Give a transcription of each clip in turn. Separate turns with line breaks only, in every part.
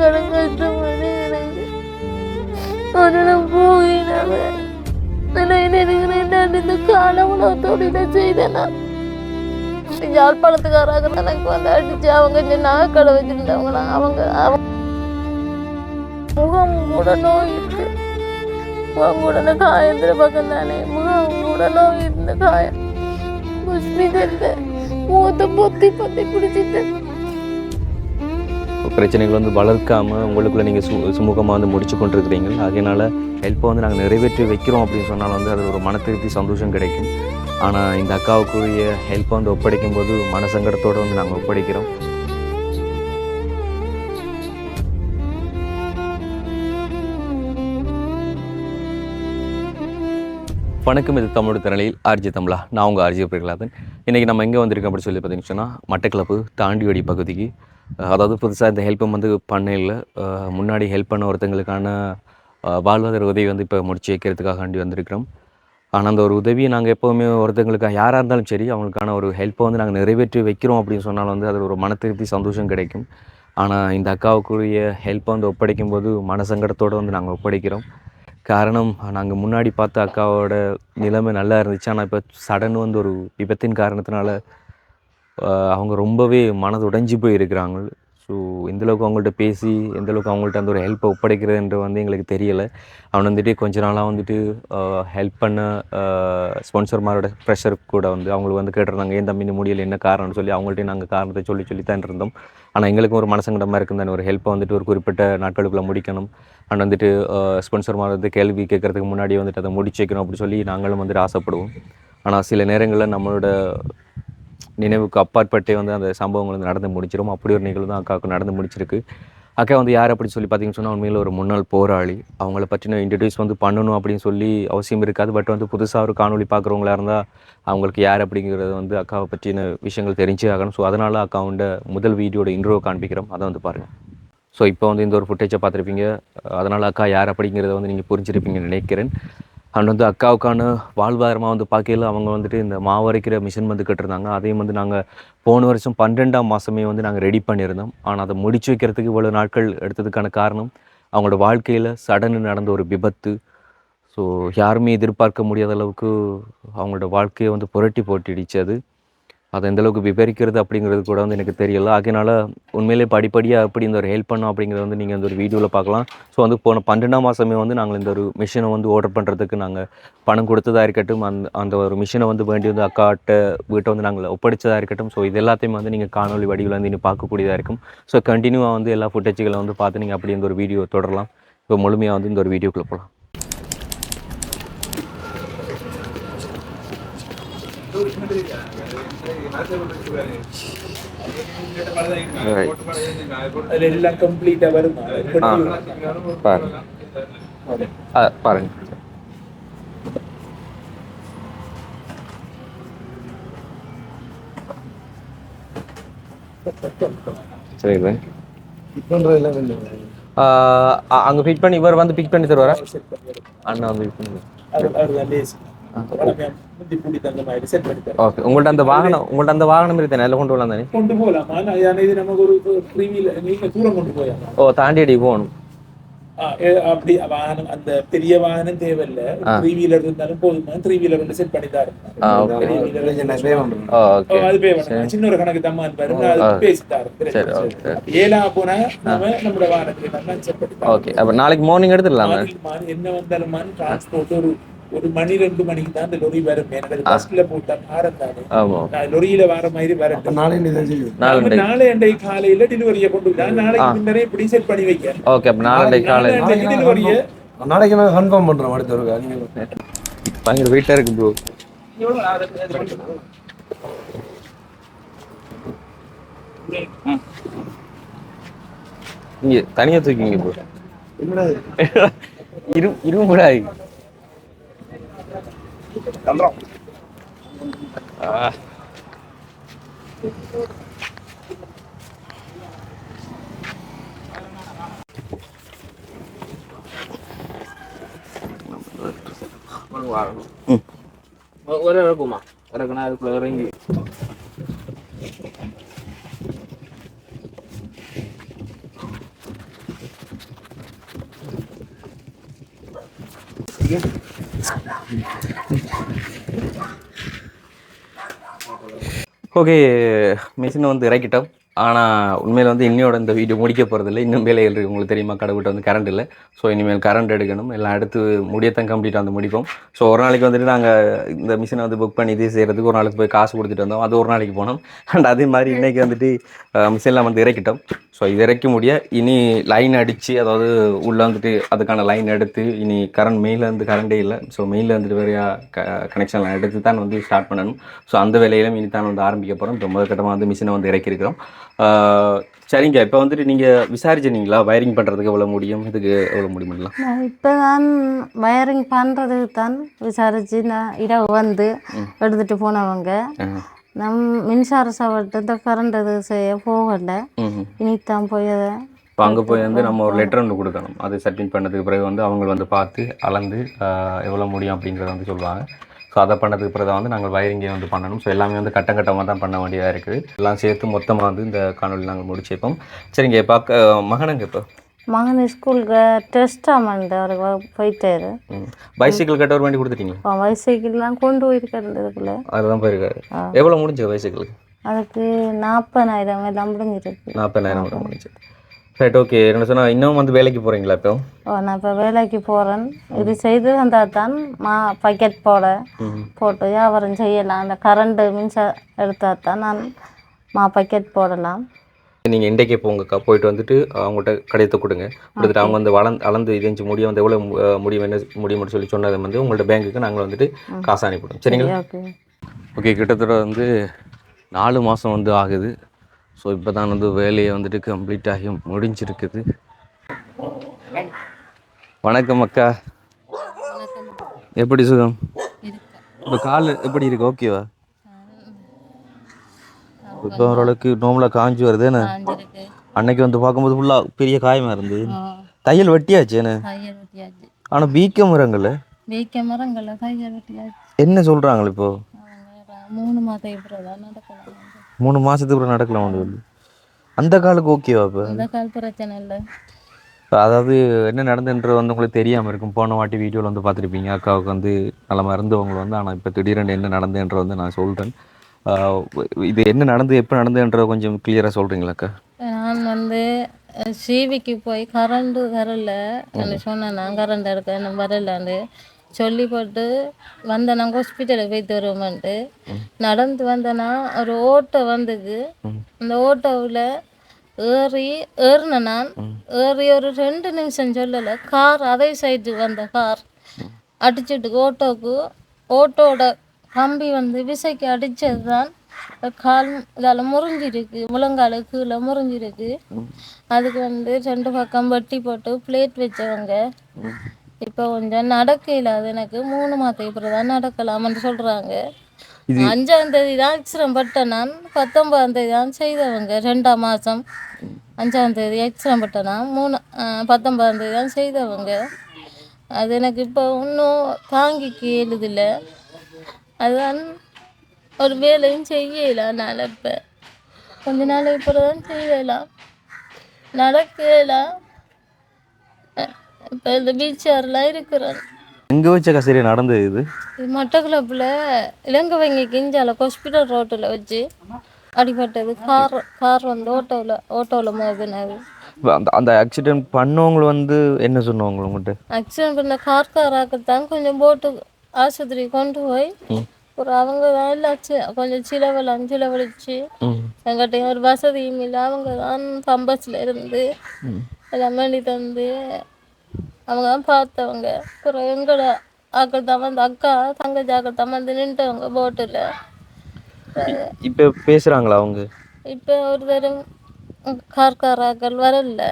கடன் கஷ்டமான எனக்கு உடனே போயினாங்க நான் நினைக்கிறேன் நான் இந்த கால உணவு தொழிலை செய்தேன் யாழ்ப்பாணத்துக்காராக எனக்கு வந்து அடிச்சு அவங்க இங்க நகைக்கடை வச்சிருந்தவங்களா அவங்க அவங்க முகம் கூட நோய் இருக்கு முகம் கூட காயத்துல பக்கம் தானே முகம் கூட நோய் இருந்த காயம் புஷ்மிதல்ல மூத்த பொத்தி பொத்தி பிடிச்சிட்டு
பிரச்சனைகள் வந்து வளர்க்காமல் உங்களுக்குள்ள நீங்கள் சு சுமூகமாக வந்து முடிச்சு கொண்டிருக்கிறீங்க அதனால் ஹெல்ப்பை வந்து நாங்கள் நிறைவேற்றி வைக்கிறோம் அப்படின்னு சொன்னால் வந்து அது ஒரு மன திருப்தி சந்தோஷம் கிடைக்கும். ஆனால் இந்த அக்காவுக்குரிய ஹெல்ப்பை வந்து ஒப்படைக்கும் போது மனசங்கடத்தோடு வந்து நாங்கள் ஒப்படைக்கிறோம். வணக்கம் இது தமிழ் திறனில் ஆர்ஜி தமிழா. நான் உங்கள் ஆர்ஜி பிரகலாதன் இன்றைக்கி நம்ம எங்கே வந்திருக்கோம் அப்படின்னு சொல்லி பார்த்தீங்கன்னு சொன்னால் மட்டக்களப்பு தாண்டிவடி பகுதிக்கு அதாவது புதுசாக இந்த ஹெல்ப்பை வந்து பண்ணையில் முன்னாடி ஹெல்ப் பண்ண ஒருத்தங்களுக்கான வாழ்வாதார உதவி வந்து இப்போ முடிச்சு வைக்கிறதுக்காக வந்திருக்கிறோம். ஆனால் அந்த ஒரு உதவியை நாங்கள் எப்போவுமே ஒருத்தங்களுக்கு யாராக இருந்தாலும் சரி அவங்களுக்கான ஒரு ஹெல்ப்பை வந்து நாங்கள் நிறைவேற்றி வைக்கிறோம் அப்படின்னு சொன்னால் வந்து அது ஒரு மன திருப்தி சந்தோஷம் கிடைக்கும். ஆனால் இந்த அக்காவுக்குரிய ஹெல்ப்பை வந்து ஒப்படைக்கும் போது மனசங்கடத்தோடு வந்து நாங்கள் ஒப்படைக்கிறோம். காரணம் நாங்கள் முன்னாடி பார்த்த அக்காவோட நிலைமை நல்லா இருந்துச்சு. ஆனால் இப்போ சடன் வந்து ஒரு விபத்தின் காரணத்தினால அவங்க ரொம்பவே மனது உடைஞ்சு போய் இருக்கிறாங்க ஸோ எந்தளவுக்கு அவங்கள்ட்ட பேசி எந்தளவுக்கு அவங்கள்ட்ட அந்த ஒரு ஹெல்ப்பை ஒப்படைக்கிறதுன்ற வந்து எங்களுக்கு தெரியலை. அவன் வந்துட்டு கொஞ்ச நாளாக வந்துட்டு ஹெல்ப் பண்ண ஸ்பான்சர்மாரோட ப்ரெஷர் கூட வந்து அவங்களுக்கு வந்து கேட்டிருந்தாங்க ஏன் தம்பி இந்த முடியல? என்ன காரணம்னு சொல்லி அவங்கள்ட்ட நாங்கள் காரணத்தை சொல்லி சொல்லி தான் இருந்தோம். ஆனால் எங்களுக்கும் ஒரு மனசங்கடமாக இருக்குது தானே ஒரு ஹெல்ப்பை வந்துட்டு ஒரு குறிப்பிட்ட நாட்களுக்குள்ளே முடிக்கணும். அண்ட் வந்துட்டு ஸ்பான்சர்மார் வந்து கேள்வி கேட்குறதுக்கு முன்னாடியே வந்துட்டு அதை முடிச்சு வைக்கணும் அப்படின்னு சொல்லி நாங்களும் வந்துட்டு ஆசைப்படுவோம். ஆனால் சில நேரங்களில் நம்மளோட நினைவுக்கு அப்பாற்பட்டே வந்து அந்த சம்பவங்கள் வந்து நடந்து முடிச்சிடும் அப்படி ஒரு நிகழ்வு தான் அக்காவுக்கு நடந்து முடிச்சிருக்கு அக்கா வந்து யார் அப்படி சொல்லி பார்த்தீங்கன்னு சொன்னால் உண்மையில் ஒரு முன்னாள் போராளி. அவங்கள பற்றின இன்ட்ரடியூஸ் வந்து பண்ணணும் அப்படின்னு சொல்லி அவசியம் இருக்காது. பட் வந்து புதுசாக ஒரு காணொளி பார்க்குறவங்களா இருந்தால் அவங்களுக்கு யார் அப்படிங்கிறது வந்து அக்காவை பற்றின விஷயங்கள் தெரிஞ்சே ஆகணும். ஸோ அதனால் அக்காவோட முதல் வீடியோட இன்ட்ரோ காண்பிக்கிறோம். அதை வந்து பாருங்கள் ஸோ இப்போ வந்து இந்த ஒரு ஃபுட்டேஜை பார்த்துருப்பீங்க. அதனால் அக்கா யார் அப்படிங்கிறத வந்து நீங்கள் புரிஞ்சிருப்பீங்கன்னு நினைக்கிறேன். அண்ட் வந்து அக்காவுக்கான வாழ்வாதாரமாக வந்து பார்க்கையில அவங்க வந்துட்டு இந்த மாவரைக்கிற மிஷின் வந்து கட்டிருந்தாங்க. அதையும் வந்து நாங்கள் போன வருஷம் பன்னெண்டாம் மாதமே வந்து நாங்கள் ரெடி பண்ணியிருந்தோம். ஆனால் அதை முடிச்சு வைக்கிறதுக்கு இவ்வளோ நாட்கள் எடுத்ததுக்கான காரணம் அவங்களோட வாழ்க்கையில் சடனு நடந்த ஒரு விபத்து. ஸோ யாருமே எதிர்பார்க்க முடியாத அளவுக்கு அவங்களோட வாழ்க்கையை வந்து புரட்டி போட்டிடுச்சு அது. அதை எந்தளவுக்கு விபரிக்கிறது விவரிக்கிறது அப்படிங்கிறது கூட வந்து எனக்கு தெரியல. அதனால் உண்மையிலே படிப்படியாக எப்படி இந்த ஒரு ஹெல்ப் பண்ணோம் அப்படிங்கிறத வந்து நீங்கள் இந்த ஒரு வீடியோவில் பார்க்கலாம். ஸோ வந்து போன பன்னெண்டாம் மாதமே வந்து நாங்கள் இந்த ஒரு மிஷினை வந்து ஆர்டர் பண்ணுறதுக்கு நாங்கள் பணம் கொடுத்ததாக இருக்கட்டும் அந்த அந்த ஒரு மிஷினை வந்து வேண்டி வந்து அக்காட்ட வீட்டை வந்து நாங்கள் ஒப்படைச்சதாக இருக்கட்டும். ஸோ இது எல்லாத்தையுமே வந்து நீங்கள் காணொலி வடிவில் வந்து இன்னும் பார்க்கக்கூடியதாக இருக்கும். ஸோ கண்டினியூவாக வந்து எல்லா ஃபுட்டேஜுகளை வந்து பார்த்து நீங்கள் அப்படி இந்த ஒரு வீடியோ தொடரலாம். இப்போ முழுமையாக வந்து இந்த ஒரு வீடியோக்குள்ளே போகலாம்.
അതിലെല്ലാം കംപ്ലീറ്റ് വരുന്ന
பாருங்க ஆ பாருங்க சரிங்க அங்கே ஃபிட் பண்ணி இவர் வந்து பிக் பண்ணி தருவாரா அண்ணா வந்து பிக் பண்ணி
സെറ്റ് പണി
ஓகே உங்கள்ட்ட அந்த வாகனம் உங்கள்ட்ட அந்த வாகனம் இருக்கு நல்ல கொண்டு போகலாம் தானே
கொண்டு போகலாம் ஆனால் இது நமக்கு ஒரு த்ரீ வீலர் நீங்கள் தூரம் கொண்டு போயிடலாம்
ஓ தாண்டி அடி போகணும்
அப்படி வாகனம் அந்த பெரிய வாகனம் தேவையில்ல. த்ரீ வீலர் இருந்தாலும் போதுமா? த்ரீ வீலர் வந்து செட் பண்ணி தான்
oh,
அது பே பண்ணலாம் சின்ன ஒரு கணக்கு oh,
தான் இருப்பாரு நாளைக்கு மார்னிங் எடுத்துடலாம்?
என்ன வந்தாலும் ஒரு மணி ரெண்டு மணிக்கு தான் அந்த லொரி வரும். எனக்கு பஸ்ல போட்டா பாரம் தானே
ஆமாம்
நான் லொரியில வர மாதிரி வரட்டும்
நாலு
நாம நாளை அண்டை காலையில டெலிவரியை கொண்டு விட்டா நாளைக்கு முன்னரே இப்படி செட் பண்ணி வைக்க.
ஓகே அப்போ நாளை காலை
டெலிவரியை
நாளைக்கு நான் கன்ஃபார்ம் பண்றேன் அடுத்த ஒரு நீங்க
பயங்கர வெயிட்டாக இருக்கு ப்ரோ இங்க தனியா தூக்கிங்க ப்ரோ இரு இருமுடா ஆ.
ஒரு இறக்குமா இறக்குனா
ஓகே மிஷினை வந்து இறக்கிட்டோம். ஆனால் உண்மையில் வந்து இன்னையோட இந்த வீடியோ முடிக்க போகிறதில்ல இன்னும் வேலைகள் இருக்குது உங்களுக்கு தெரியுமா கடவுட்ட வந்து கரண்ட் இல்லை. ஸோ இனிமேல் கரண்ட் எடுக்கணும். எல்லாம் அடுத்து முடியத்தான் கம்ப்ளீட்டாக வந்து முடிப்போம். ஸோ ஒரு நாளைக்கு வந்துட்டு நாங்கள் இந்த மிஷினை வந்து புக் பண்ணி இது செய்கிறதுக்கு ஒரு நாளைக்கு போய் காசு கொடுத்துட்டு வந்தோம். அது ஒரு நாளைக்கு போனோம். அண்ட் அதே மாதிரி இன்றைக்கி வந்துட்டு மிஷின்லாம் வந்து இறக்கிட்டோம். ஸோ இது இறக்க முடிய இனி லைன் அடித்து அதாவது உள்ளே வந்துட்டு அதுக்கான லைன் எடுத்து இனி கரண்ட் மெயிலில் வந்து கரண்டே இல்லை. ஸோ மெயினில் வந்துட்டு வேறையா க கனெக்ஷன்லாம் எடுத்து தான் வந்து ஸ்டார்ட் பண்ணணும். ஸோ அந்த வேலையிலும் இனி தான் வந்து ஆரம்பிக்க போகிறோம் இப்போ முதல் கட்டமாக வந்து மிஷினை வந்து இறக்கியிருக்கிறோம். சரிங்க. இப்போ வந்துட்டு நீங்கள் விசாரிச்சிருந்தீங்களா? வயரிங் பண்ணுறதுக்கு எவ்வளோ முடியும்? இதுக்கு எவ்வளோ
நான் இப்போ தான் வயரிங் பண்ணுறதுக்கு தான் விசாரித்து நான் இரவு வந்து எடுத்துகிட்டு போனவங்க. நம் மின்சார சவட்டு இந்த கரண்ட் இது செய்ய போகலை. இனித்தான் போய் அதை
இப்போ அங்கே போய் வந்து நம்ம ஒரு லெட்டர் ஒன்று கொடுக்கணும். அது சப்மிட் பண்ணதுக்கு பிறகு வந்து அவங்க வந்து பார்த்து அளந்து எவ்வளோ முடியும் அப்படிங்கிறத வந்து சொல்லுவாங்க. ஸோ அதை பண்ணதுக்கு பிறகு வந்து நாங்கள் வயரிங்கை வந்து பண்ணணும். ஸோ எல்லாமே வந்து கட்டம் கட்டமாக தான் பண்ண வேண்டியதாக இருக்குது. எல்லாம் சேர்த்து மொத்தமாக வந்து இந்த காணொலி நாங்கள் முடிச்சிருப்போம் சரிங்க பார்க்க மகனுங்க இப்போ?
மகன் ஸ்கூலுக்கு டெஸ்ட்டாக வந்து அவர் போயிட்டாரு.
பைசைக்கிள் கட்ட ஒரு வண்டி கொடுத்துட்டீங்களா?
இப்போ பைசைக்கிள்லாம் கொண்டு போயிருக்காரு இதுக்குள்ளே.
அதில் தான் போயிருக்காரு எவ்வளோ முடிஞ்சது பைசைக்கிளுக்கு
அதுக்கு நாற்பதாயிரம் எல்லாம் முடிஞ்சிருக்கு.
நாற்பதாயிரம் முடிஞ்சது. ரைட் ஓகே என்ன சொன்னால் இன்னும் வந்து வேலைக்கு போகிறீங்களா இப்போ?
ஓ நான் இப்போ வேலைக்கு போகிறேன் இது செய்து வந்தால் தான் மா பக்கெட் போட போட்டு வியாபாரம் செய்யலாம். அந்த கரண்ட்டு மின்சாரம் எடுத்தால் தான் நான் மா பக்கெட் போடலாம்.
நீங்கள் இன்றைக்கே போங்கக்கா போயிட்டு வந்துட்டு அவங்கள்ட்ட கடையத்தை கொடுங்க. கொடுத்துட்டு அவங்க வந்து வளர்ந்து அளந்து இதஞ்சு முடியும். வந்து எவ்வளோ முடியும் என்ன முடியும்னு சொல்லி சொன்னதை வந்து உங்கள்ட்ட பேங்க்குக்கு நாங்கள் வந்துட்டு காசு அனுப்பிவிடுவோம். சரிங்களா?
ஓகே
ஓகே கிட்டத்தட்ட வந்து நாலு மாதம் வந்து ஆகுது. ஸோ இப்போ தான் வந்து வேலையை வந்துட்டு கம்ப்ளீட் ஆகி முடிஞ்சிருக்குது. வணக்கம் அக்கா. எப்படி சுகம்? இப்போ கால் எப்படி இருக்கு? ஓகேவா இப்போ ஓரளவுக்கு நோம்பலாக காஞ்சி வருது என்ன? அன்னைக்கு வந்து பார்க்கும்போது ஃபுல்லாக பெரிய காயமாக இருந்தது தையல் வெட்டியாச்சு என்ன? ஆனால்
வீக்க மரங்களில் தையல் வெட்டியாச்சு.
என்ன சொல்கிறாங்களே இப்போ?
மூணு மாதம் இப்போ நடக்கலாம்
மூணு மாதத்துக்கு அப்புறம் நடக்கலாம் வந்து. அந்த காலுக்கு ஓகேவா இப்போ
அந்த கால் பிரச்சனை இல்லை.
அதாவது என்ன நடந்துன்றது வந்து உங்களுக்கு தெரியாமல் இருக்கும். போன வாட்டி வீடியோவில் வந்து பார்த்துருப்பீங்க. அக்காவுக்கு வந்து நல்ல இருந்தவங்க வந்து ஆனால் இப்போ திடீரென்று என்ன நடந்துன்றது வந்து நான் சொல்கிறேன் இது என்ன நடந்து எப்போ நடந்துன்றத கொஞ்சம் கிளியராக சொல்கிறீங்களா அக்கா?
நான் வந்து சிவிக்கு போய் கரண்ட் வரல. சொன்னேன் நான் கரண்ட் எடுக்க வரலான்னு. சொல்லி போட்டு வந்தேன் நாங்கள் ஹாஸ்பிட்டலுக்கு போய் தருவோம்ட்டு நடந்து வந்தேன்னா ஒரு ஓட்டோ வந்தது. அந்த ஓட்டோவில் ஏறி ஏறினேன் நான் ஏறி ஒரு ரெண்டு நிமிஷம் சொல்லலை. கார் அதே சைடு வந்த கார். அடிச்சிட்டு ஓட்டோவுக்கு ஓட்டோட கம்பி வந்து விசைக்கு அடித்தது தான் கால் இதால் முறிஞ்சிருக்கு. முழங்கால கீழே முறிஞ்சிருக்கு. அதுக்கு வந்து ரெண்டு பக்கம் வெட்டி போட்டு பிளேட் வச்சவங்க. இப்போ கொஞ்சம் நடக்க இல்லாது எனக்கு மூணு மாதத்துக்கு அப்புறம் தான் நடக்கலாம்னு சொல்கிறாங்க அஞ்சாம் தேதி தான் எக்ஸ்ரம் பட்டேன் நான் பத்தொன்பதாம் தேதி தான் செய்தவங்க. ரெண்டாம் மாதம் அஞ்சாம் தேதி எக்ஸ்ரம் பட்டேன் மூணு பத்தொன்பதாம் தேதி தான் செய்தவங்க. அது எனக்கு இப்போ இன்னும் தாங்கிக்கு எழுதில்லை அதுதான் ஒரு வேலையும் செய்யல நான் இப்போ கொஞ்ச நாள் இப்போ தான் செய்யலாம். நடக்கலாம் இப்போ இந்த வீச்சர்லாம் இருக்கிறேன்
எங்கே வச்ச கசேரி நடந்தது இது?
இது மட்டக்களப்பில் இலங்கை வங்கி கிஞ்சால ஹாஸ்பிட்டல் ரோட்டில் வச்சு அடிபட்டது. கார் கார் வந்து ஓட்டோவில் ஓட்டோவில் மோதினது.
அந்த அந்த ஆக்சிடென்ட் பண்ணவங்க வந்து என்ன சொன்னவங்க உங்கள்கிட்ட
ஆக்சிடென்ட் பண்ண கார்காராக்கத்தான் கொஞ்சம் போட்டு ஆஸ்பத்திரி கொண்டு போய் ஒரு அவங்க தான் எல்லாம் சி- கொஞ்சம் சிலவெல்லாம் சிலவழிச்சு
ம்.
எங்கிட்டையும் ஒரு வசதியும் இல்லை அவங்க தான் பம்பஸில் இருந்து எல்லாம் வேண்டி தந்து அவங்க தான் பார்த்தவங்க. அப்புறம் எங்களோட ஆக்கள் தான் வந்து அக்கா தங்கச்சி ஆக்கள் தான் வந்து நின்றுவங்க போட்டில்
இப்போ பேசுகிறாங்களா அவங்க?
இப்போ ஒரு தரம் கார்காராக்கள் வரல.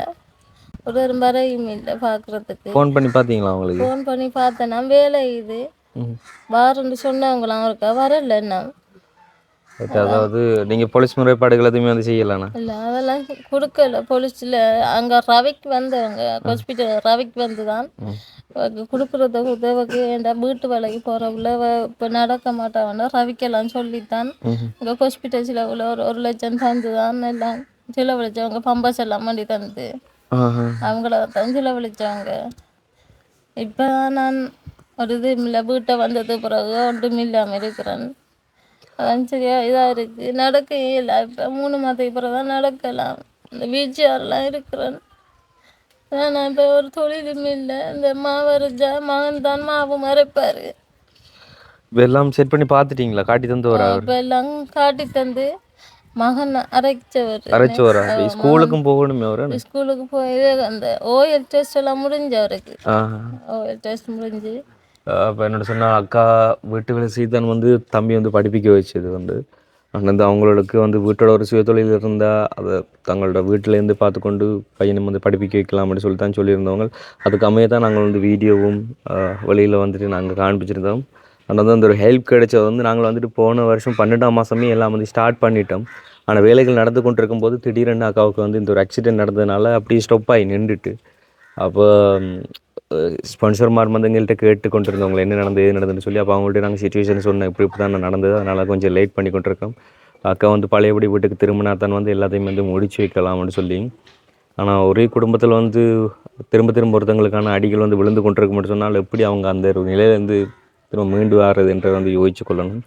ஒரு தரம் வரையும் இல்லை பார்க்குறதுக்கு
ஃபோன் பண்ணி பார்த்தீங்களா அவங்களுக்கு?
ஃபோன் பண்ணி பார்த்தேன்னா வேலை இது. வாரன்னு சொன்னவங்களாம் இருக்கா வரல என்ன
அதாவது நீங்கள் போலீஸ் முறைப்பாடுகள் எதுவுமே வந்து செய்யலாண்ணா?
இல்லை அதெல்லாம் கொடுக்கல. போலீஸில் அங்கே ரவிக்கு வந்தவங்க ஹாஸ்பிட்டல் ரவிக்கு வந்து தான் கொடுக்குறத உதவுக்கு என் வீட்டு வேலைக்கு போகிறவங்கள இப்போ நடக்க மாட்டாங்கன்னா ரவிக்கெல்லாம் சொல்லித்தான். இங்கே ஹாஸ்பிட்டல் செலவில் ஒரு ஒரு லட்சம் தந்து தான் எல்லாம். செலவழிச்சவங்க பம்பஸ் எல்லாம் பண்ணி தந்து. அவங்கள தான் செலவழிச்சவங்க இப்போ நான் ஒரு இதுவும் இல்லை. வீட்டை வந்தது பிறகு ஒன்றும் இல்லாமல் இருக்கிறேன். அதான் சரியா இதாக இருக்குது நடக்க இல்லை. இப்போ மூணு மாதத்துக்கு பிறகு தான் நடக்கலாம். இந்த வீழ்ச்சியாரெலாம் இருக்கிறேன். நான் இப்போ ஒரு தொழிலும் இல்லை. இந்த மாவரைஞ்சா மகன் தான் மாவு மறைப்பார்.
இதெல்லாம் செட் பண்ணி பார்த்துட்டீங்களா? காட்டி தந்து வரா
இப்போ எல்லாம் காட்டி தந்து மகன் அரைச்சவர்.
அரைச்சு வரா ஸ்கூலுக்கும் போகணுமே அவர்?
ஸ்கூலுக்கு போய் அந்த ஓஎல் டெஸ்ட் எல்லாம் முடிஞ்சு அவருக்கு. ஓஎல் டெஸ்ட் முடிஞ்சு
அப்போ என்னோட சொன்ன அக்கா வீட்டு வேலை சீதான் வந்து தம்பி வந்து படிப்பிக்க வச்சது வந்து. அண்ணன் அவங்களுக்கு வந்து வீட்டோட ஒரு சுயதொழில் இருந்தால் அதை தங்களோட வீட்டிலேருந்து பார்த்துக்கொண்டு பையனை வந்து படிப்பிக்க வைக்கலாம் அப்படின்னு சொல்லி தான் சொல்லியிருந்தவங்க. அதுக்கு அமைய தான் நாங்கள் வந்து வீடியோவும் வெளியில் வந்துட்டு நாங்கள் காண்பிச்சிருந்தோம். அதனால் வந்து அந்த ஒரு ஹெல்ப் கிடைச்சது வந்து நாங்கள் வந்துட்டு போன வருஷம் பன்னெண்டாம் மாதமே எல்லாம் வந்து ஸ்டார்ட் பண்ணிட்டோம். ஆனால் வேலைகள் நடந்து கொண்டு இருக்கும்போது திடீரென்னு அக்காவுக்கு வந்து இந்த ஒரு ஆக்சிடென்ட் நடந்ததுனால அப்படியே ஸ்டொப் ஆகி நின்றுட்டு. அப்போ ஸ்பான்சர்மார் வந்து எங்கள்கிட்ட கேட்டு கொண்டிருந்தவங்களை என்ன நடந்தது ஏது நடந்ததுன்னு சொல்லி அப்போ அவங்கள்ட்ட நாங்கள் சுச்சுவேஷன் சொன்னேன். இப்படி இப்படி தான் நடந்தது. அதனால் கொஞ்சம் லேட் பண்ணி கொண்டிருக்கோம். அக்கா வந்து பழையபடி வீட்டுக்கு திரும்பினா தான் வந்து எல்லாத்தையும் வந்து முடிச்சு வைக்கலாம்னு சொல்லி. ஆனால் ஒரே குடும்பத்தில் வந்து திரும்ப திரும்ப ஒருத்தங்களுக்கான அடிகள் வந்து விழுந்து கொண்டிருக்க மட்டும் சொன்னால் எப்படி அவங்க அந்த ஒரு நிலையிலேருந்து திரும்ப மீண்டு வர்றதுன்றதை வந்து யோசிச்சு கொள்ளணும்.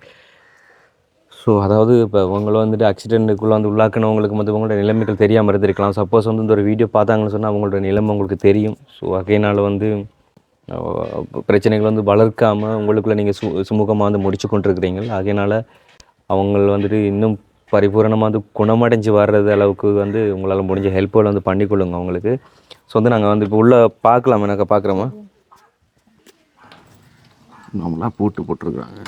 ஸோ அதாவது இப்போ உங்களை வந்துட்டு ஆக்சிடென்ட்டுக்குள்ளே வந்து உள்ளாக்கினவங்களுக்கு வந்து உங்களோட நிலைமைகள் தெரியாமல் இருந்திருக்கலாம். சப்போஸ் வந்து இந்த ஒரு வீடியோ பார்த்தாங்கன்னு சொன்னால் அவங்களோட நிலைமை உங்களுக்கு தெரியும். ஸோ அகையினால் வந்து பிரச்சனைகள் வந்து வளர்க்காமல் உங்களுக்குள்ளே நீங்கள் சு சுமூகமாக வந்து முடிச்சு கொண்டிருக்கிறீங்கள் அதனால் அவங்கள வந்துட்டு இன்னும் பரிபூரணமாக வந்து குணமடைஞ்சு வர்றது அளவுக்கு வந்து உங்களால் முடிஞ்ச ஹெல்ப்புகள் வந்து பண்ணிக்கொள்ளுங்க அவங்களுக்கு. ஸோ வந்து நாங்கள் வந்து இப்போ உள்ளே பார்க்கலாம்? எனக்கு பார்க்குறோமா? நம்மளாம் போட்டு போட்டிருக்காங்க.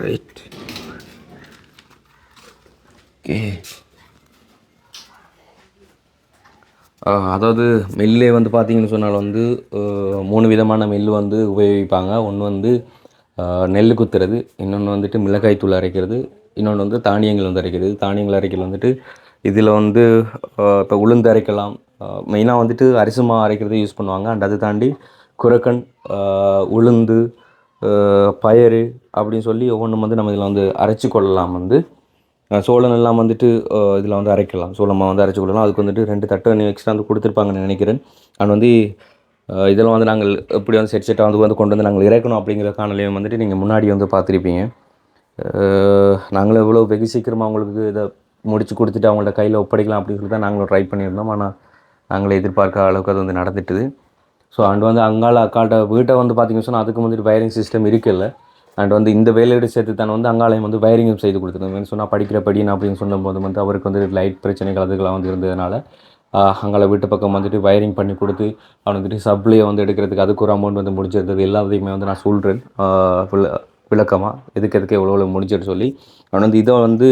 ரைட் ஓகே அதாவது மில்லே வந்து பார்த்தீங்கன்னு சொன்னால் வந்து மூணு விதமான மில் வந்து உபயோகிப்பாங்க. ஒன்று வந்து நெல் குத்துறது இன்னொன்று வந்துட்டு மிளகாய் தூள் அரைக்கிறது இன்னொன்று வந்து தானியங்கள் வந்து அரைக்கிறது. தானியங்கள் அரைக்கிறது வந்துட்டு இதில் வந்து இப்போ உளுந்து அரைக்கலாம். மெயினாக வந்துட்டு அரிசி மாவு அரைக்கிறது யூஸ் பண்ணுவாங்க. அண்ட் அதை தாண்டி குரக்கன் உளுந்து பயறு அப்படின்னு சொல்லி ஒவ்வொன்றும் வந்து நம்ம இதில் வந்து அரைச்சி கொள்ளலாம் வந்து. சோளம் எல்லாம் வந்துட்டு இதில் வந்து அரைக்கலாம். சோளமாக வந்து அரைச்சி கொள்ளலாம். அதுக்கு வந்துட்டு ரெண்டு தட்டு எக்ஸ்ட்ரா வந்து கொடுத்துருப்பாங்கன்னு நினைக்கிறேன். அண்ட் வந்து இதெல்லாம் வந்து நாங்கள் எப்படி வந்து செட் செட்டாக வந்து வந்து கொண்டு வந்து நாங்கள் இறக்கணும் அப்படிங்கிற காணொலியும் வந்துட்டு நீங்கள் முன்னாடி வந்து பார்த்துருப்பீங்க. நாங்களும் எவ்வளோ வெகு சீக்கிரமாக அவங்களுக்கு இதை முடித்து கொடுத்துட்டு அவங்கள்ட்ட கையில் ஒப்படைக்கலாம் அப்படின்னு சொல்லி தான் நாங்களும் ட்ரை பண்ணியிருந்தோம். ஆனால் நாங்களே எதிர்பார்க்காத அளவுக்கு அது வந்து நடந்துட்டுது. ஸோ அண்ட் வந்து அங்கால அக்காட்ட வீட்டை வந்து பார்த்தீங்கன்னு சொன்னால் அதுக்கு வந்துட்டு வயரிங் சிஸ்டம் இருக்குல்ல. அண்ட் வந்து இந்த வேலையோடு சேர்த்து தான் வந்து அங்காளையும் வந்து வயரிங்கும் செய்து கொடுத்துருந்தோம் சொன்னால் படிக்கிற படின்னு அப்படின்னு சொல்லும்போது வந்து அவருக்கு வந்து லைட் பிரச்சனைகள் அதுக்கெல்லாம் வந்து இருந்ததுனால அங்கால வீட்டு பக்கம் வந்துட்டு வயரிங் பண்ணி கொடுத்து அவன் வந்துட்டு சப்ளையை வந்து எடுக்கிறதுக்கு அதுக்கு ஒரு அமௌண்ட் வந்து முடிச்சிருந்தது. எல்லாத்தையுமே வந்து நான் சொல்கிறேன் விளக்கமாக எதுக்கு எதுக்கு எவ்வளோ எவ்வளோ முடிச்சிட்டு சொல்லி. அவன் வந்து இதை வந்து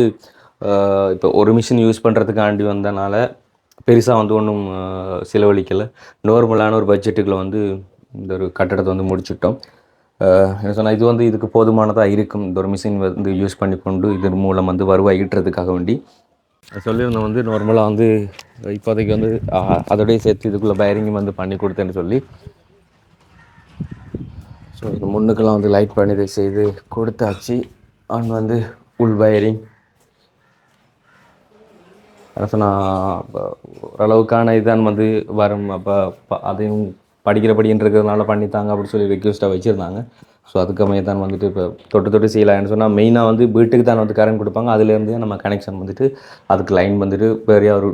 இப்போ ஒரு மிஷின் யூஸ் பண்ணுறதுக்காண்டி வந்தனால பெருசாக வந்து ஒன்றும் செலவழிக்கலை. நார்மலான ஒரு பட்ஜெட்டுக்குள்ள வந்து இந்த ஒரு கட்டடத்தை வந்து முடிச்சுட்டோம். என்ன சொன்னால் இது வந்து இதுக்கு போதுமானதாக இருக்கும். இந்த ஒரு மிஷின் வந்து யூஸ் பண்ணி கொண்டு இதன் மூலம் வந்து வருவாய் ஈட்டுறதுக்காக வேண்டி. சொல்லியிருந்தோம் வந்து நார்மலாக வந்து இப்போதைக்கு வந்து அதோடய சேர்த்து இதுக்குள்ளே பயரிங்கும் வந்து பண்ணி கொடுத்தேன்னு சொல்லி. ஸோ இந்த முன்னுக்கெல்லாம் வந்து லைட் பண்ணி இதை செய்து கொடுத்தாச்சு. அண்ட் வந்து உள் வயரிங் சொன்னால் ஓரளவுக்கான இதுதான் வந்து வரும். அப்போ அதையும் படிக்கிறபடின்றதுனால பண்ணித்தாங்க அப்படின்னு சொல்லி ரெக்வஸ்ட்டாக வச்சுருந்தாங்க. ஸோ அதுக்கமைய தான் வந்துட்டு இப்போ தொட்டு தொட்டு செய்யலாம்னு சொன்னால் மெயினாக வந்து வீட்டுக்கு தான் வந்து கரண்ட் கொடுப்பாங்க. அதுலேருந்து நம்ம கனெக்ஷன் வந்துட்டு அதுக்கு லைன் வந்துட்டு பெரிய ஒரு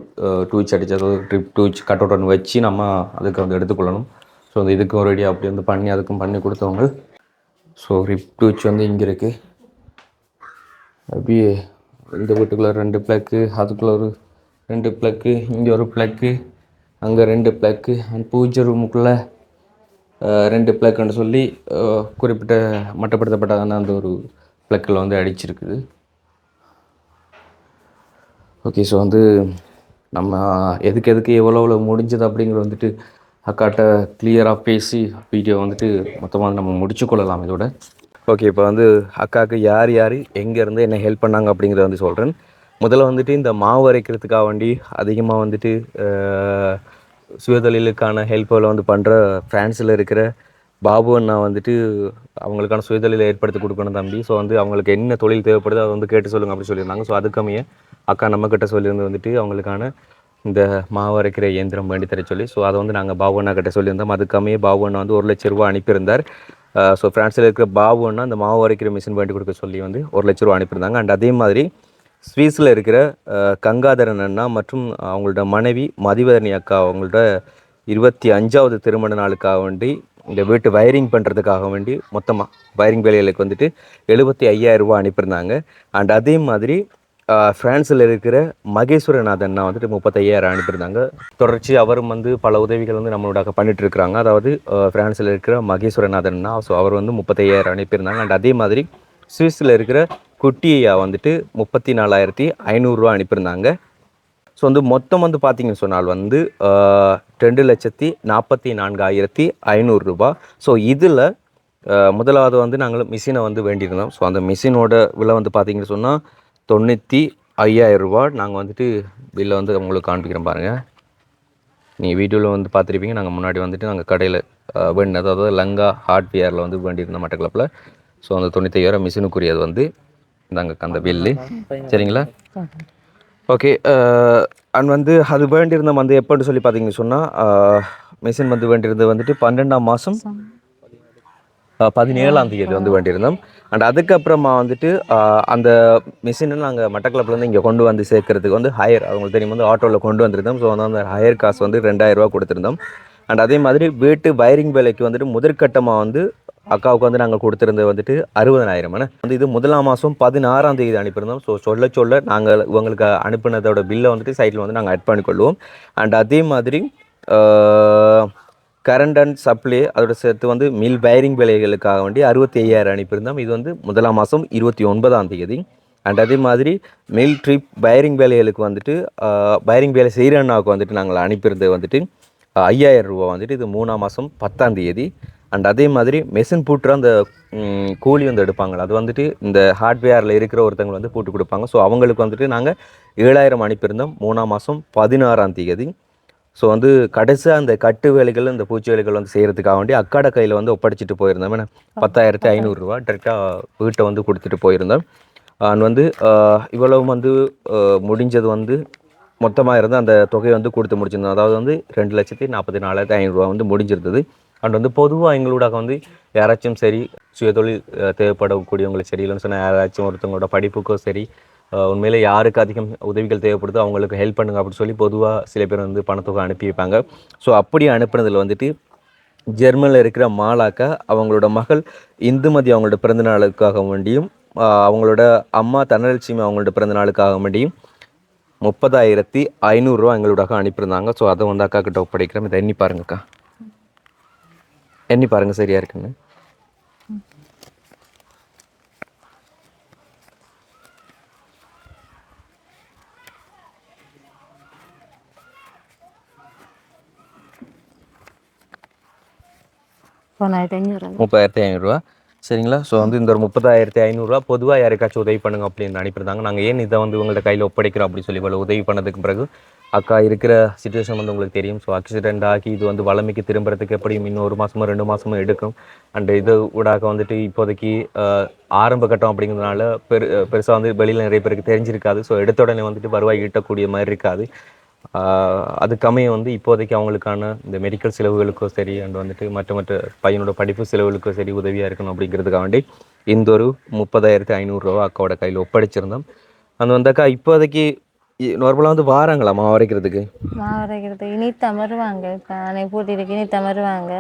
டூச் அடிச்சு ட்ரிப் டூச் கட் அவுட் ஒன்று வச்சு நம்ம அதுக்கு வந்து எடுத்துக்கொள்ளணும். ஸோ அந்த இதுக்கும் ரெடியாக அப்படி வந்து பண்ணி அதுக்கும் பண்ணி கொடுத்தவங்க. ஸோ ரிப் டூச் வந்து இங்கே இருக்குது அப்படியே இந்த வீட்டுக்குள்ளே ரெண்டு பிளக்கு அதுக்குள்ளே ஒரு ரெண்டு ப்ளக்கு இங்கே ஒரு ப்ளக்கு அங்கே ரெண்டு ப்ளக்கு அண்ட் பூஜை ரூமுக்குள்ளே ரெண்டு ப்ளக்குன்னு சொல்லி குறிப்பிட்ட மட்டப்படுத்தப்பட்டதான அந்த ஒரு ப்ளக்கில் வந்து அடிச்சிருக்குது. ஓகே ஸோ வந்து நம்ம எதுக்கு எதுக்கு எவ்வளோ எவ்வளோ முடிஞ்சது அப்படிங்கிறது வந்துட்டு அக்காட்ட கிளியராக பேசி வீடியோ வந்துட்டு மொத்தமாக நம்ம முடிச்சு கொள்ளலாம் இதோட. ஓகே இப்போ வந்து அக்காவுக்கு யார் யார் எங்கேருந்து என்ன ஹெல்ப் பண்ணாங்க அப்படிங்கிறத வந்து சொல்கிறேன் முதல்ல வந்துட்டு இந்த மாவு அரைக்கிறதுக்காக வேண்டி அதிகமாக வந்துட்டு சுயதொழிலுக்கான ஹெல்ப்புகளை வந்து பண்ணுற ஃப்ரான்ஸில் இருக்கிற பாபு அண்ணா வந்துட்டு அவங்களுக்கான சுயதொழிலை ஏற்படுத்தி கொடுக்கணும் தம்பி. ஸோ வந்து அவங்களுக்கு என்ன தொழில் தேவைப்படுதோ அதை வந்து கேட்டு சொல்லுங்கள் அப்படி சொல்லியிருந்தாங்க. ஸோ அதுக்கமைய அக்கா நம்மக்கிட்ட சொல்லியிருந்து வந்துட்டு அவங்களுக்கான இந்த மாவு அரைக்கிற இயந்திரம் வேண்டி தர சொல்லி ஸோ அதை வந்து நாங்கள் பாபு அண்ணா கிட்ட சொல்லியிருந்தோம். அதுக்கமையே பாபு அண்ணா வந்து ஒரு லட்ச ரூபா அனுப்பியிருந்தார். ஸோ ஃப்ரான்ஸில் இருக்கிற பாபு அண்ணா அந்த மாவு அரைக்கிற மிஷின் வேண்டி கொடுக்க சொல்லி வந்து ஒரு லட்ச ரூபா அனுப்பியிருந்தாங்க. அண்ட் அதே மாதிரி ஸ்வீஸில் இருக்கிற கங்காதரன் அண்ணா மற்றும் அவங்களோட மனைவி மதிவதனி அக்கா அவங்களோட இருபத்தி அஞ்சாவது திருமண நாளுக்காக வேண்டி இந்த வீட்டு வயரிங் பண்ணுறதுக்காக வேண்டி மொத்தமாக வயரிங் வேலைகளுக்கு வந்துட்டு எழுபத்தி ஐயாயிரம் ரூபாய் அனுப்பியிருந்தாங்க. அண்ட் அதே மாதிரி ஃப்ரான்ஸில் இருக்கிற மகேஸ்வரநாதன்னா அண்ணா வந்துட்டு முப்பத்தையாயிரம் அனுப்பியிருந்தாங்க. தொடர்ச்சி அவரும் வந்து பல உதவிகள் வந்து நம்மளோட பண்ணிட்டு இருக்கிறாங்க அதாவது ஃப்ரான்ஸில் இருக்கிற மகேஸ்வரநாதன் அண்ணா ஸோ அவர் வந்து முப்பத்தையாயிரம் அனுப்பியிருந்தாங்க. அண்ட் அதே மாதிரி சுவிஸில் இருக்கிற குட்டியா வந்துட்டு முப்பத்தி நாலாயிரத்தி ஐநூறுரூவா அனுப்பியிருந்தாங்க. ஸோ வந்து மொத்தம் வந்து பார்த்தீங்கன்னு சொன்னால் வந்து ரெண்டு லட்சத்தி நாற்பத்தி நான்காயிரத்தி ஐநூறுரூபா ஸோ இதில் முதலாவது வந்து நாங்கள் மிஷினை வந்து வேண்டியிருந்தோம். ஸோ அந்த மிஷினோட விலை வந்து பார்த்தீங்கன்னு சொன்னால் தொண்ணூற்றி ஐயாயிரம் ரூபா. நாங்கள் வந்துட்டு பில்லை வந்து உங்களுக்கு காண்பிக்கிறோம் பாருங்கள் நீ வீடியோவில் வந்து பார்த்துருப்பீங்க நாங்கள் முன்னாடி வந்துட்டு நாங்கள் கடையில் வேண்டினது அதாவது லங்கா ஹார்ட்வேரில் வந்து வேண்டியிருந்தோம் மட்டக்களப்பில். ஸோ அந்த தொண்ணூத்தையாயிரம் மிஷினுக்குரியது வந்து இந்தாங்க அந்த பில்லு. சரிங்களா? ஓகே அண்ட் வந்து அது வேண்டியிருந்தோம் வந்து எப்போன்னு சொல்லி பார்த்தீங்கன்னு சொன்னால் மிஷின் வந்து வேண்டியிருந்தது வந்துட்டு பன்னெண்டாம் மாதம் பதினேழாம் தேதி வந்து வேண்டியிருந்தோம். அண்ட் அதுக்கப்புறமா வந்துட்டு அந்த மிஷினை நாங்கள் மட்டக்களப்புலேருந்து இங்கே கொண்டு வந்து சேர்க்கறதுக்கு வந்து ஹையர் அவங்களுக்கு தெரியும் வந்து ஆட்டோவில் கொண்டு வந்திருந்தோம். ஸோ வந்து அந்த ஹையர் காசு வந்து ரெண்டாயிரம் கொடுத்துருந்தோம். அண்ட் அதே மாதிரி வீட்டு வயரிங் வேலைக்கு வந்துட்டு முதற்கட்டமாக வந்து அக்காவுக்கு வந்து நாங்கள் கொடுத்துருந்தது வந்துட்டு அறுபதனாயிரம் வந்து இது முதலாம் மாதம் பதினாறாம் தேதி அனுப்பியிருந்தோம். ஸோ சொல்ல சொல்ல நாங்கள் உங்களுக்கு அனுப்பினதோட பில்லை வந்துட்டு சைட்டில் வந்து நாங்கள் ஆட் பண்ணிக்கொள்வோம். அண்ட் அதே மாதிரி கரண்ட் அண்ட் சப்ளை அதோட சேர்த்து வந்து மில் வயரிங் விலைகளுக்காக வேண்டி அறுபத்தி ஐயாயிரம் அனுப்பியிருந்தோம். இது வந்து முதலாம் மாதம் இருபத்தி ஒன்பதாம் தேதி. அண்ட் அதே மாதிரி மில் ட்ரிப் வயரிங் வேலைகளுக்கு வந்துட்டு வயரிங் வேலை செய்கிற அண்ணாவுக்கு வந்துட்டு நாங்கள் அனுப்பியிருந்தது வந்துட்டு ஐயாயிரம் ரூபா வந்துட்டு இது மூணாம் மாதம் பத்தாம் தேதி. அண்ட் அதே மாதிரி மெஷின் பூட்டுற அந்த கூலி வந்து எடுப்பாங்க அது வந்துட்டு இந்த ஹார்ட்வேரில் இருக்கிற ஒருத்தவங்க வந்து பூட்டு கொடுப்பாங்க. ஸோ அவங்களுக்கு வந்துட்டு நாங்கள் ஏழாயிரம் அனுப்பியிருந்தோம் மூணாம் மாதம் பதினாறாம் தேதி. ஸோ வந்து கடைசியாக அந்த கட்டு வேலைகள் இந்த பூச்சி வேலைகள் வந்து செய்கிறதுக்காக வேண்டி அக்காட கையில் வந்து ஒப்படைச்சிட்டு போயிருந்தோம். ஏன்னா பத்தாயிரத்தி ஐநூறுரூவா டேரெக்டாக வீட்டை வந்து கொடுத்துட்டு போயிருந்தோம். அண்ட் வந்து இவ்வளவு வந்து முடிஞ்சது வந்து மொத்தமாக இருந்து அந்த தொகையை வந்து கொடுத்து முடிச்சிருந்தோம். அதாவது வந்து ரெண்டு லட்சத்தி நாற்பத்தி நாலாயிரத்தி ஐநூறுரூவா வந்து முடிஞ்சிருந்தது. அண்ட் வந்து பொதுவாக எங்களோட வந்து யாராச்சும் சரி சுயதொழில் தேவைப்படக்கூடியவங்களுக்கு சரி இல்லைன்னு சொன்னால் யாராச்சும் ஒருத்தவங்களோட படிப்புக்கோ சரி உண்மையில் உண்மையிலே யாருக்கு அதிகம் உதவிகள் தேவைப்படுதோ அவங்களுக்கு ஹெல்ப் பண்ணுங்க அப்படின்னு சொல்லி பொதுவாக சில பேர் வந்து பணத்தொகை அனுப்பி வைப்பாங்க. ஸோ அப்படி அனுப்புனதில் வந்துட்டு ஜெர்மனியில் இருக்கிற மாலாக்கா அவங்களோட மகள் இந்துமதி அவங்களோட பிறந்த நாளுக்காக வேண்டியும் அவங்களோட அம்மா தனலட்சுமி அவங்களோட பிறந்த நாளுக்காக வேண்டியும் முப்பதாயிரத்தி ஐநூறுரூவா எங்களோட அனுப்பியிருந்தாங்க. ஸோ அதை வந்து அக்கா கிட்ட ஒப்படைக்கிறேன். இதை எண்ணி பாருங்கக்கா. எண்ணி பாருங்க சரியா இருக்குன்னு. முப்பதாயிரத்தி ஐநூறுரூவா சரிங்களா? ஸோ வந்து இந்த ஒரு முப்பதாயிரத்தி ஐநூறுரூவா பொதுவாக யாருக்காச்சும் உதவி பண்ணுங்க அப்படின்னு அனுப்பியிருந்தாங்க நாங்கள் ஏன் இதை வந்து உங்கள்ட்ட கையில் ஒப்படைக்கிறோம் அப்படின்னு சொல்லி உதவி பண்ணதுக்கு பிறகு அக்கா இருக்கிற சுச்சுவேஷன் வந்து உங்களுக்கு தெரியும். ஸோ ஆக்சிடெண்ட் ஆகி இது வந்து வளமைக்கு திரும்புறதுக்கு எப்படியும் இன்னும் ஒரு மாதமோ ரெண்டு மாதமோ எடுக்கும். அண்ட் இது ஊடாக வந்துட்டு இப்போதைக்கு ஆரம்ப கட்டம் அப்படிங்கிறதுனால பெரு பெருசாக வந்து வெளியில் நிறைய பேருக்கு தெரிஞ்சிருக்காது. ஸோ எடுத்த உடனே வந்துட்டு வருவாய் ஈட்டக்கூடிய மாதிரி இருக்காது. அது கம்மியை வந்து இப்போதைக்கு அவங்களுக்கான இந்த மெடிக்கல் செலவுகளுக்கோ சரி அண்ட் வந்துட்டு மற்ற மற்ற பையனோட படிப்பு செலவுகளுக்கோ சரி உதவியாக இருக்கணும் அப்படிங்கிறதுக்காக வேண்டி இந்த ஒரு முப்பதாயிரத்தி ஐநூறுரூவா அக்காவோட கையில் ஒப்படைச்சிருந்தோம். அந்த வந்தாக்கா இப்போதைக்கு நார்மலாக வந்து வாராங்களா மாவு அரைக்கிறதுக்கு
மாவு அரைக்கிறது இனித்தா வருவாங்க இப்போ அன்னை பூட்டிருக்கு இனித்தா வருவாங்க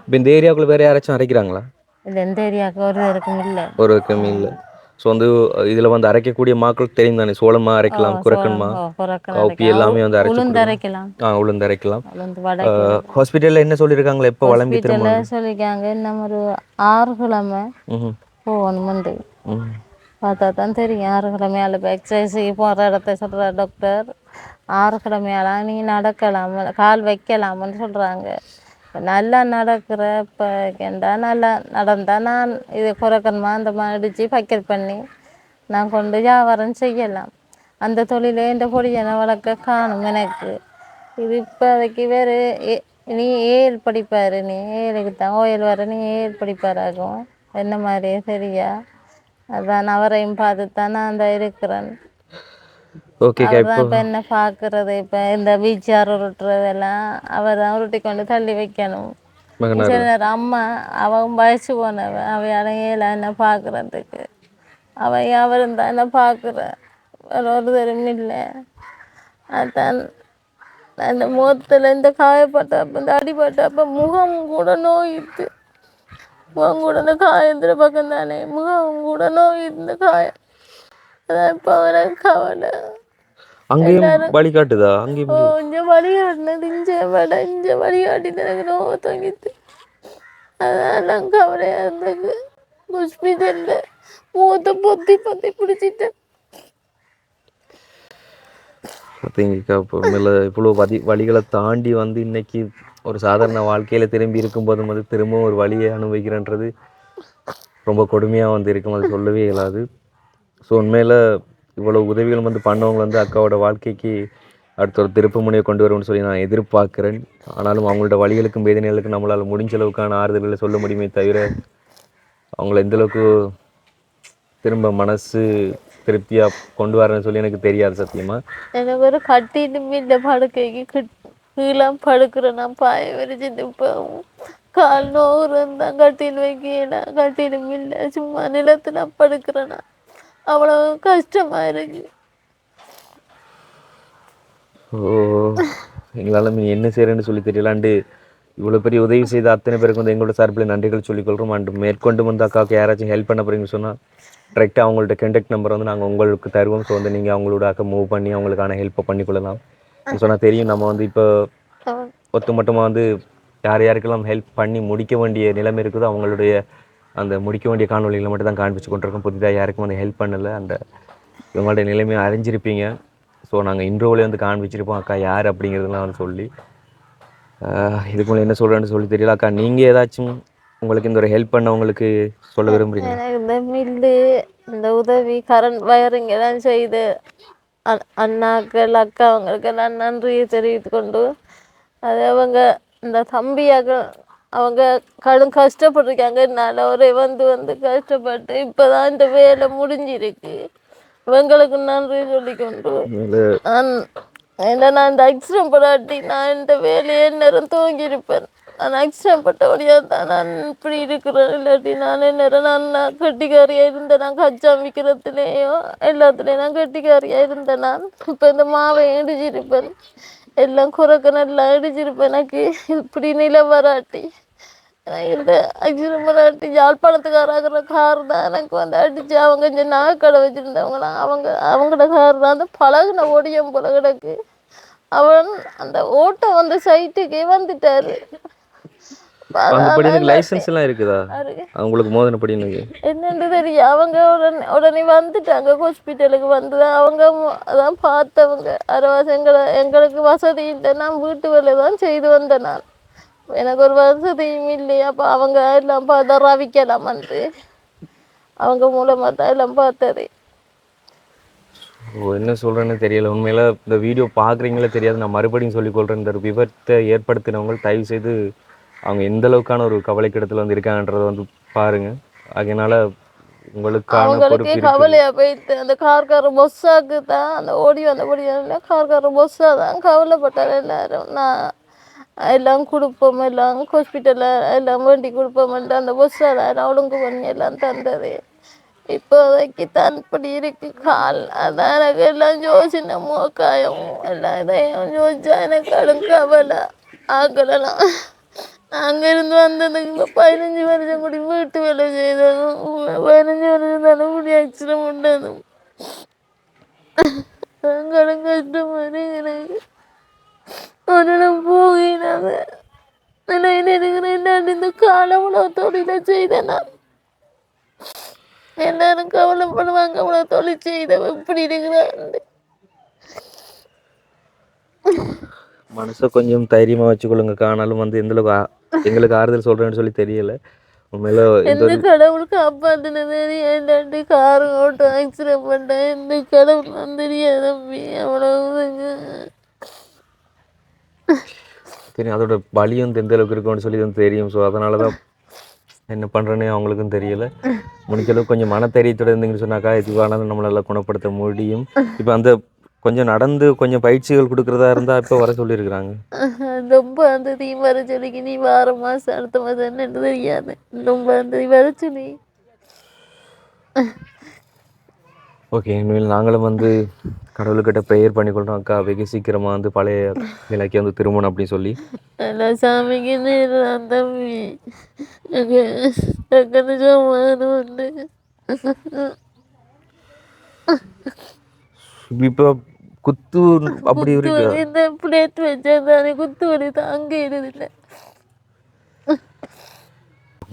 இப்போ இந்த ஏரியாவுக்குள்ள வேறு யாராச்சும் அரைக்கிறாங்களா?
இது எந்த ஏரியாவுக்கு ஒரு இருக்கும் இல்லை.
ஒரு கம்மி இல்லை. ஸோ வந்து இதில் வந்து அரைக்கக்கூடிய மாக்களுக்கு தெரியும் தானே? சோளமா அரைக்கலாம் குரக்கன்மா காப்பி எல்லாமே வந்து அரைச்சு.
அரைக்கலாம்.
ஆ உளுந்து அரைக்கலாம். ஹாஸ்பிட்டலில் என்ன சொல்லியிருக்காங்களா எப்போ வளம்பி திரும்ப?
சொல்லிக்காங்க இன்னும் ஒரு ஆறு கிழமை
ம்
போகணுமெண்டு.
ம்
பார்த்தா தான் தெரியும். ஆறு கிழமையால் இப்போ எக்ஸசைஸ் போகிற இடத்த சொல்கிற டாக்டர் ஆறு கிழமையாலாம் நீ நடக்கலாம் கால் வைக்கலாம்னு சொல்கிறாங்க இப்போ நல்லா நடக்கிற இப்போ கேண்டா நல்லா நடந்தால் நான் இது குறைக்கணுமா அந்த மாதிரி அடித்து பக்கெட் பண்ணி நான் கொண்டு வியாபாரம் செய்யலாம். அந்த தொழிலே இந்த பொடியனை வளர்க்க காணும் எனக்கு. இது இப்போதைக்கு வேறு ஏ- நீ ஏழு படிப்பார் நீ ஏழுக்கு தான் ஓயல் வர நீ ஏழு படிப்பாராகும். என்ன மாதிரியே சரியா அதான் அவரையும் பார்த்து தான் நான் அந்த இருக்கிறேன்.
ஓகேக்கா இப்போ
இப்போ என்ன பார்க்கறது? இப்போ இந்த வீச்சார் உருட்டுறதெல்லாம் அவர் தான் உருட்டி கொண்டு தள்ளி வைக்கணும்.
மகனார்.
சில நேரம் அம்மா அவன் வயசு போனவ அவையால ஏல என்ன பார்க்கறதுக்கு? அவன் அவரும் தான் என்ன பார்க்குற? வேற ஒரு தரம் இல்லை. அதான் அந்த முகத்தில் இந்த காயப்பட்டப்ப இந்த அடிபட்டப்ப முகம் கூட நோயிட்டு முகம் கூட இந்த காயத்தில் பக்கம் தானே. முகம் கூட நோய் இந்த காயம். அதான் இப்போ எனக்கு கவலை.
அங்கேயும் வழி காட்டுதா? அங்கேயும்
ஓ இஞ்ச வழிகாட்டினது இஞ்ச வட இஞ்ச வழிகாட்டினது எனக்கு நோவை தங்கிட்டு. அதெல்லாம் கவலையா இருந்தது. ஹாஸ்பிட்டல்ல மூத்த பொத்தி பொத்தி பிடிச்சிட்டேன்
பார்த்தீங்கக்கா இப்போ மேலே இவ்வளோ வதி வழிகளை தாண்டி வந்து இன்னைக்கு ஒரு சாதாரண வாழ்க்கையில் திரும்பி இருக்கும்போது வந்து திரும்பவும் ஒரு வழியை அனுபவிக்கிறன்றது ரொம்ப கொடுமையாக வந்து இருக்கும். அது சொல்லவே இயலாது. ஸோ உண்மையில் இவ்வளோ உதவிகள் வந்து பண்ணவங்க வந்து அக்காவோட வாழ்க்கைக்கு அடுத்த ஒரு திருப்பு முனையை கொண்டு வரும்னு சொல்லி நான் எதிர்பார்க்குறேன். ஆனாலும் அவங்களோட வழிகளுக்கும் வேதனைகளுக்கும் நம்மளால் முடிஞ்ச அளவுக்கான ஆறுதல்களை சொல்ல முடியுமே தவிர அவங்கள எந்தளவுக்கு திரும்ப மனசு திருப்தியாக கொண்டு வரேன்னு சொல்லி எனக்கு தெரியாது சத்தியமாக
எனக்கு ஒரு கட்டிட்டுமே இந்த படுக்கைக்கு கிட்- கீழே படுக்கிறேன் நான் பாய விரிச்சிட்டு இப்போ கால் நோவுறேன் தான் கட்டில் வைக்கல கட்டிலும் இல்லை சும்மா நிலத்துல படுக்கிறேன்னா அவ்வளோ கஷ்டமா இருக்கு
ஓ எங்களால் நீ என்ன செய்கிறேன்னு சொல்லி தெரியலாண்டு இவ்வளோ பெரிய உதவி செய்த அத்தனை பேருக்கு வந்து எங்களோட சார்பில் நன்றிகள் சொல்லிக்கொள்கிறோம் அண்டு மேற்கொண்டு வந்து அக்காவுக்கு யாராச்சும் ஹெல்ப் பண்ண போகிறீங்கன்னு சொன்னால் கரெக்டாக அவங்கள்ட்ட கண்டக்ட் நம்பர் வந்து நாங்கள் உங்களுக்கு தருவோம் ஸோ வந்து நீங்கள் அவங்களோட அக்கா மூவ் பண்ணி அவங்களுக்கான ஹெல்ப்பை பண்ணிக்கொள்ளலாம் சொன்னால் தெரியும். நம்ம வந்து இப்போ
அவன்
ஒட்டுமொத்தமாக வந்து யார் யாருக்கெல்லாம் ஹெல்ப் பண்ணி முடிக்க வேண்டிய நிலைமை இருக்குதோ அவங்களுடைய அந்த முடிக்க வேண்டிய காணொலிகளை மட்டும் தான் காண்பிச்சு கொண்டிருக்கோம். புதிதாக யாருக்கும் வந்து ஹெல்ப் பண்ணலை. அந்த இவங்களுடைய நிலைமையை அறிஞ்சிருப்பீங்க. ஸோ நாங்கள் இன்ட்ரோவிலே வந்து காண்பிச்சிருப்போம். அக்கா யார் அப்படிங்கிறதுலாம் வந்து சொல்லி. இதுக்கு மேலே என்ன சொல்கிறேன்னு சொல்லி தெரியல. அக்கா நீங்கள் ஏதாச்சும் உங்களுக்கு இந்த ஒரு ஹெல்ப் பண்ணவங்களுக்கு சொல்ல விரும்புறீங்க
எனக்கு இந்த மில்லு இந்த உதவி கரண்ட் வயரிங் எல்லாம் செய்து அண்ணாக்கள் அக்கா அவங்களுக்கெல்லாம் நன்றியை தெரிவித்து கொண்டு அது அவங்க இந்த தம்பியாக்கள் அவங்க கடும் கஷ்டப்பட்டிருக்காங்க. என்னால் ஒரே வந்து வந்து கஷ்டப்பட்டு இப்போ தான் இந்த வேலை முடிஞ்சிருக்கு. இவங்களுக்கு நன்றி சொல்லிக்கொண்டு நான் ஏன்னா நான் இந்த அக்ஸிடம் படாட்டி நான் இந்த வேலையை நேரம் தூங்கியிருப்பேன். நான் அக்ஸிடம் பட்டபடியாக தான். நான் இப்படி இருக்கிறேன். இல்லாட்டி நான் என்ன நான் நான் கட்டிக்காரியாக இருந்தேன். நான் கச்சா விற்கிறதுலேயோ எல்லாத்துலேயும் நான் கட்டிக்காரியாக இருந்தேன். நான் இப்போ இந்த மாவை இடிச்சிருப்பேன். எல்லாம் குறைக்க நல்லா இடிச்சிருப்பேன். எனக்கு இப்படி நில வராட்டி. எனக்கு இந்த யாழ்ப்பாணத்துக்காராகிற கார் தான் எனக்கு வந்து அடிச்சு அவங்க இங்கே நகைக்கடை வச்சுருந்தவங்களாம் அவங்க அவங்களோட கார் தான் அந்த பழகுன ஒடியம் போல கிடக்கு. அவன் அந்த ஓட்டம் வந்து சைட்டுக்கே வந்துட்டாரு.
அந்த படினுக்கு லைசன்ஸ் எல்லாம் இருக்குதா?
பாருங்க.
அவங்களுக்கு மோதன படினுக்கு
என்னன்னு தெரியும் அவங்க உடனே உடனே வந்துட்டாங்க. ஹாஸ்பிட்டலுக்கு வந்து அவங்க அதான் பார்த்தவங்க. எங்களை எங்களுக்கு வசதி இல்லை. நான் வீட்டு வேலை தான் செய்து வந்தேன் நான். எனக்கு ஒரு வசதியும் இல்லையா அப்போ அவங்க எல்லாம் பார்த்தா ரவிக்கலாம் வந்து அவங்க மூலமாக தான் எல்லாம் பார்த்தது.
என்ன சொல்கிறேன்னு தெரியல. உண்மையில இந்த வீடியோ பார்க்குறீங்களே தெரியாது. நான் மறுபடியும் சொல்லிக்கொள்கிறேன் இந்த விபத்தை ஏற்படுத்தினவங்க தயவு செய்து அவங்க எந்த அளவுக்கான ஒரு கவலைக்கிடத்தில் வந்து இருக்காங்கன்றதை வந்து பாருங்க. அதனால
அவங்களுக்கே கவலையா போயிட்டு அந்த கார்கார பொஸ்ஸாக்கு தான் அந்த ஓடி வந்தபடியால கார்கார பொஸ்ஸா தான் கவலைப்பட்டார் எல்லாரும். நான் எல்லாம் கொடுப்போம் எல்லாம் ஹாஸ்பிட்டலில் எல்லாம் வேண்டி கொடுப்போம்ட்டு அந்த பொஸ்ஸா தான் ஒழுங்கு பண்ணி எல்லாம் தந்தது. இப்போதைக்கு தான் இப்படி இருக்கு. கால் அதான் எனக்கு எல்லாம் யோசின மூக்காயம். எல்லாம் இதையும் யோசிச்சா எனக்கு கடும் கவலை. ஆக்கலாம் அங்க இருந்து வந்ததுக்கு இப்போ பதினஞ்சு வருஷம் கூடி வீட்டு வேலை செய்ததும் பதினஞ்சு வருஷம் தானே கூடி ஆக்சிடென்ட் பண்ணதும் கடன் கஷ்டமா இருக்கு எனக்கு உடனே போகினாங்க நான் நினைக்கிறேன் நான் இந்த காலம் உணவு தொழிலை செய்தேன் நான் எல்லாரும் கவலைப்படுவாங்க அவ்வளோ தொழில் செய்த இப்படி இருக்கிறான்
மனசை கொஞ்சம் தைரியமாக வச்சுக்கொள்ளுங்க ஆனாலும் வந்து எந்த அளவுக்கு ஆ- எங்களுக்கு ஆறுதல் சொல்கிறேன்னு சொல்லி தெரியல. உண்மையில இந்த
எந்த
ஒரு
கடவுள் காப்பாத்தினது என்னண்டு கார் ஓட்டம் ஆக்சிடென்ட் பண்ணேன் எந்த கடவுள் தெரியாது தம்பி அவ்வளவுதாங்க.
தெரியும் அதோட வந்து எந்த அளவுக்கு இருக்கும்னு சொல்லி தெரியும். ஸோ அதனால தான் என்ன பண்ணுறேன்னு அவங்களுக்கும் தெரியல. முடிஞ்ச அளவுக்கு கொஞ்சம் மனதைரியத்தோட இருந்தீங்கன்னு சொன்னாக்கா இதுவானது நம்மளால குணப்படுத்த முடியும். இப்போ அந்த கொஞ்சம் நடந்து கொஞ்சம் பயிற்சிகள் கொடுக்குறதா இருந்தால் இப்போ வர சொல்லியிருக்கிறாங்க.
ரொம்ப அந்த தீ வர சொல்லிக்கு நீ வார மாசம் அடுத்த மாதம் என்னன்னு தெரியாது. ரொம்ப அந்த தீ வர சொல்லி.
ஓகே இனிமேல் நாங்களும் வந்து கடவுள்கிட்ட ப்ரேயர் பண்ணிக்கொள்கிறோம் அக்கா வெகு சீக்கிரமாக வந்து பழைய நிலைக்கு வந்து திரும்பணும் அப்படின்னு சொல்லி.
சாமிக்கு தம்பி. உண்டு.
இப்போ குத்து அப்படி இருக்கு.
குத்து வலி இந்த பிளேட் வச்சதானே குத்து வலி தாங்க இல்லை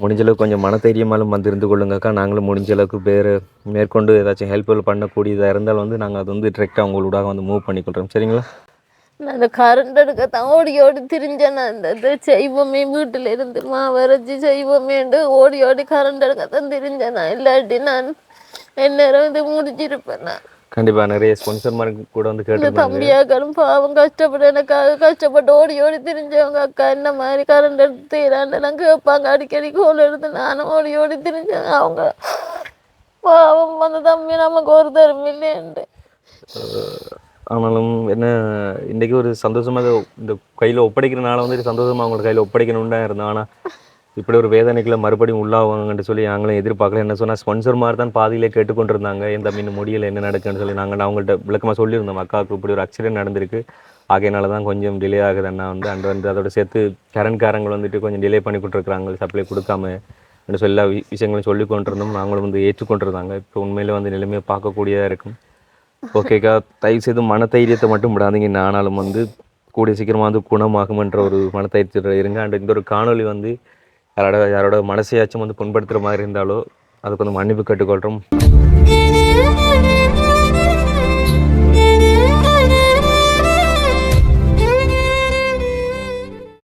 முடிஞ்ச அளவுக்கு கொஞ்சம் மனதைரியமாலும் வந்து இருந்து கொள்ளுங்கக்கா. நாங்களும் முடிஞ்ச அளவுக்கு வேறு மேற்கொண்டு ஏதாச்சும் ஹெல்ப்ஃபுல் பண்ணக்கூடியதாக இருந்தால் வந்து நாங்கள் அது வந்து டிரெக்டாக உங்களோட வந்து மூவ் பண்ணிக்கொள்கிறோம் சரிங்களா?
நான் அந்த கரண்ட் எடுக்கத்தான் ஓடி ஓடி திரிஞ்சேன். நான் இந்த செய்வோமே வீட்டில் இருந்து மாவரைச்சி செய்வோமேண்டு ஓடி ஓடி கரண்ட் எடுக்கத்தான் திரிஞ்சேன். நான் இல்லாட்டி நான் எந்நேரம் இது முடிச்சிருப்பேன் நான்
கண்டிப்பாக நிறைய ஸ்பான்சர்மார் கூட வந்து கேட்டிருந்தாங்க
தம்பியாக்களும் பாவம் கஷ்டப்பட்டு எனக்காக கஷ்டப்பட்டு ஓடி ஓடி திரிஞ்சவங்க அக்கா என்ன மாதிரி கரண்ட் எடுத்து இறாண்டெல்லாம் கேட்பாங்க. அடிக்கடி கோல் எடுத்து நானும் ஓடி ஓடி திரிஞ்சேன். அவங்க பாவம் அந்த தம்பி நமக்கு ஒரு தரம் இல்லைன்ட்டு
ஆனாலும் என்ன இன்றைக்கி ஒரு சந்தோஷமாக இந்த கையில் ஒப்படைக்கிறனால வந்து சந்தோஷமாக அவங்களோட கையில் ஒப்படைக்கணும்னு தான் இருந்தோம் ஆனால் இப்படி ஒரு வேதனைக்குள்ள மறுபடியும் உள்ளாவாங்கன்னு சொல்லி நாங்களும் எதிர்பார்க்கல. என்ன சொன்னால் ஸ்பான்சர் மாதிரி தான் பாதியிலே கேட்டுக்கொண்டிருந்தாங்க. என் தம்பி இன்னும் முடியல என்ன நடக்குன்னு சொல்லி நாங்கள் அவங்கள்ட்ட விளக்கமாக சொல்லியிருந்தோம். அக்காவுக்கு இப்படி ஒரு ஆக்சிடென்ட் நடந்திருக்கு. ஆகையினால தான் கொஞ்சம் டிலே ஆகுது. அண்ணா வந்து அண்ட் வந்து அதோட சேர்த்து கரண்ட்காரங்க வந்துட்டு கொஞ்சம் டிலே பண்ணி கொடுத்துருக்குறாங்க. சப்ளை கொடுக்காம என்று சொல்லி எல்லா வி- விஷயங்களும் சொல்லி கொண்டிருந்தோம். நாங்களும் வந்து ஏற்றுக்கொண்டிருந்தாங்க. இப்போ உண்மையில் வந்து நிலைமையை பார்க்கக்கூடியதாக இருக்கும். ஓகேக்கா தயவு செய்து மனதைரியத்தை மட்டும் விடாதீங்க. நானாலும் வந்து கூடிய சீக்கிரமாக வந்து குணமாகும்ன்ற ஒரு மனதைரியத்தில் இருங்க. அண்ட் இந்த ஒரு காணொளி வந்து யாரோட யாரோட மனசையாச்சும் வந்து புண்படுத்துகிற மாதிரி இருந்தாலோ அதுக்கு வந்து மன்னிப்பு கேட்டுக்கொள்கிறோம்